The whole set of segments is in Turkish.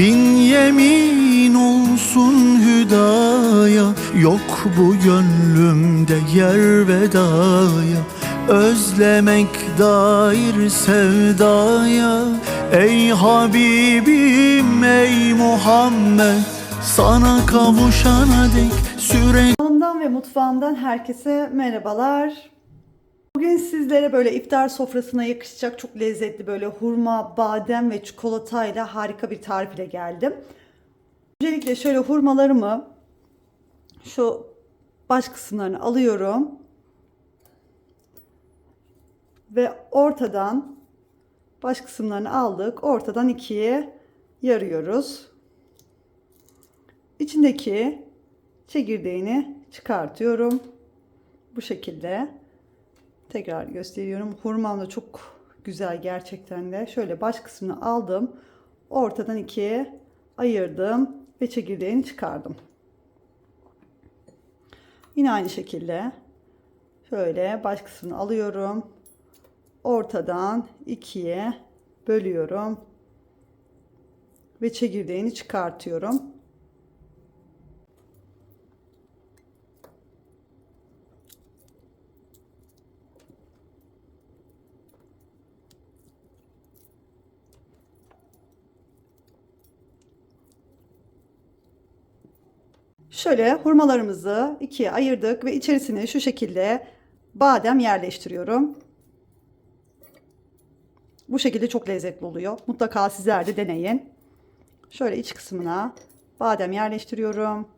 Bin yemin olsun hüdaya Yok bu gönlümde yer vedaya Özlemek dair sevdaya Ey Habibim ey Muhammed Sana kavuşana dek süre Kanalımdan ve mutfağımdan herkese merhabalar. Bugün sizlere böyle iftar sofrasına yakışacak çok lezzetli böyle hurma, badem ve çikolatayla harika bir tarif ile geldim. Öncelikle şöyle hurmalarımı şu baş kısımlarını alıyorum. Ve ortadan baş kısımlarını aldık. Ortadan ikiye yarıyoruz. İçindeki çekirdeğini çıkartıyorum. Bu şekilde. Tekrar gösteriyorum. Hurmam da çok güzel gerçekten de. Şöyle baş kısmını aldım. Ortadan ikiye ayırdım ve çekirdeğini çıkardım. Yine aynı şekilde şöyle baş kısmını alıyorum. Ortadan ikiye bölüyorum ve çekirdeğini çıkartıyorum. Şöyle hurmalarımızı ikiye ayırdık ve içerisine şu şekilde badem yerleştiriyorum. Bu şekilde çok lezzetli oluyor. Mutlaka sizler de deneyin. Şöyle iç kısmına badem yerleştiriyorum.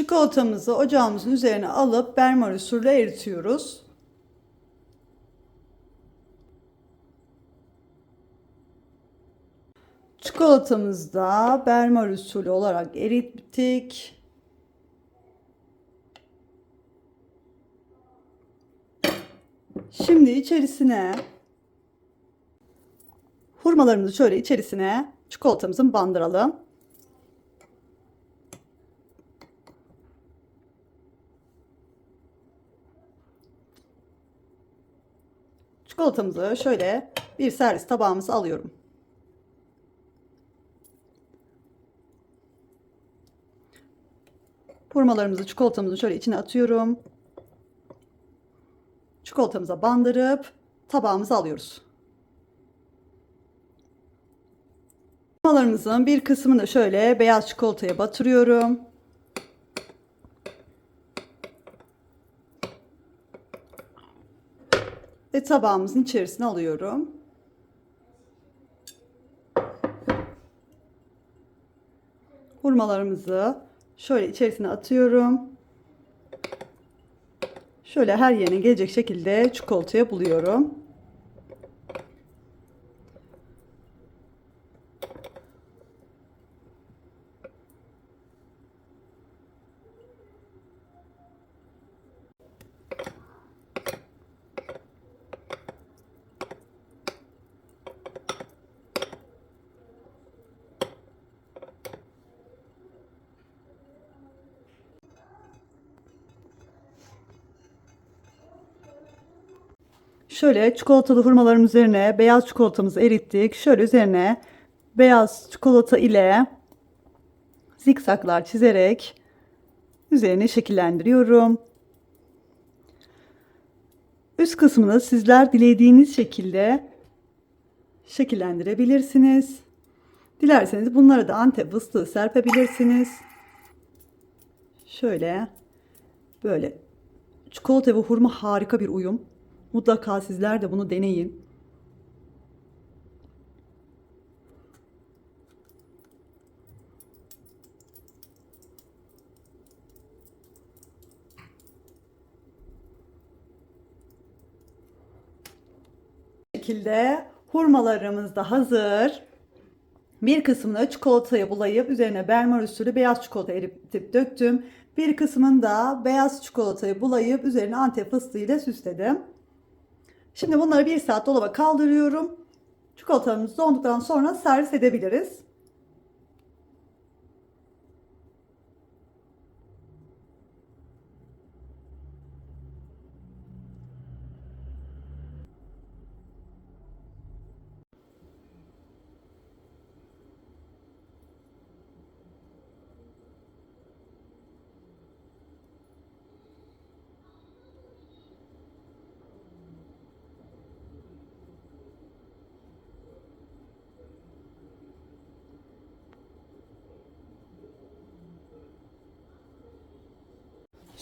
Çikolatamızı ocağımızın üzerine alıp bermar usulü eritiyoruz. Çikolatamızı da bermar usulü olarak erittik. Şimdi içerisine hurmalarımızı şöyle içerisine çikolatamızın bandıralım. Çikolatamızı şöyle bir servis tabağımıza alıyorum. Hurmalarımızı, çikolatamızı şöyle içine atıyorum. Çikolatamıza bandırıp tabağımıza alıyoruz. Hurmalarımızın bir kısmını şöyle beyaz çikolataya batırıyorum. Ve tabağımızın içerisine alıyorum. Hurmalarımızı şöyle içerisine atıyorum. Şöyle her yerine gelecek şekilde çikolataya buluyorum. Şöyle çikolatalı hurmaların üzerine beyaz çikolatamızı erittik. Şöyle üzerine beyaz çikolata ile zikzaklar çizerek üzerine şekillendiriyorum. Üst kısmını sizler dilediğiniz şekilde şekillendirebilirsiniz. Dilerseniz bunlara da antep fıstığı serpebilirsiniz. Şöyle böyle çikolata ve hurma harika bir uyum. Mutlaka sizler de bunu deneyin. Şekilde hurmalarımız da hazır. Bir kısmını çikolataya bulayıp üzerine bermar usulü beyaz çikolata eritip döktüm. Bir kısmını da beyaz çikolatayı bulayıp üzerine antep fıstığı ile süsledim. Şimdi bunları bir saat dolaba kaldırıyorum. Çikolatamız donduktan sonra servis edebiliriz.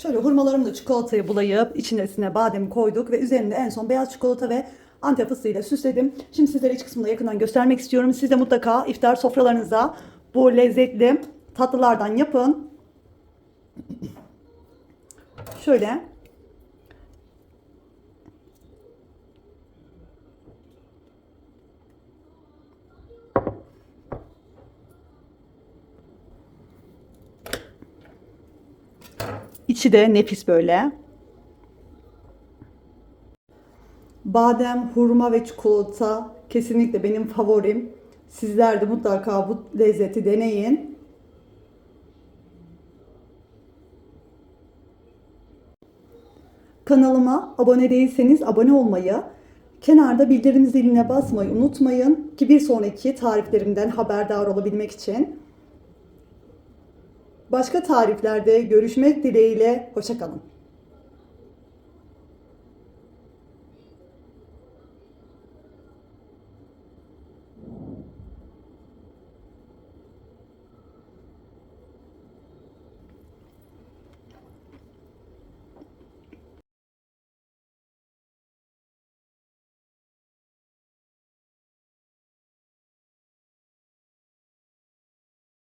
Şöyle hurmalarımı da çikolataya bulayıp içerisine badem koyduk ve üzerinde en son beyaz çikolata ve antep fıstığıyla süsledim. Şimdi sizlere iç kısmını da yakından göstermek istiyorum. Siz de mutlaka iftar sofralarınıza bu lezzetli tatlılardan yapın. Şöyle İçi de nefis böyle. Badem, hurma ve çikolata kesinlikle benim favorim. Sizler de mutlaka bu lezzeti deneyin. Kanalıma abone değilseniz abone olmayı, kenarda bildirim ziline basmayı unutmayın ki bir sonraki tariflerimden haberdar olabilmek için. Başka tariflerde görüşmek dileğiyle. Hoşçakalın.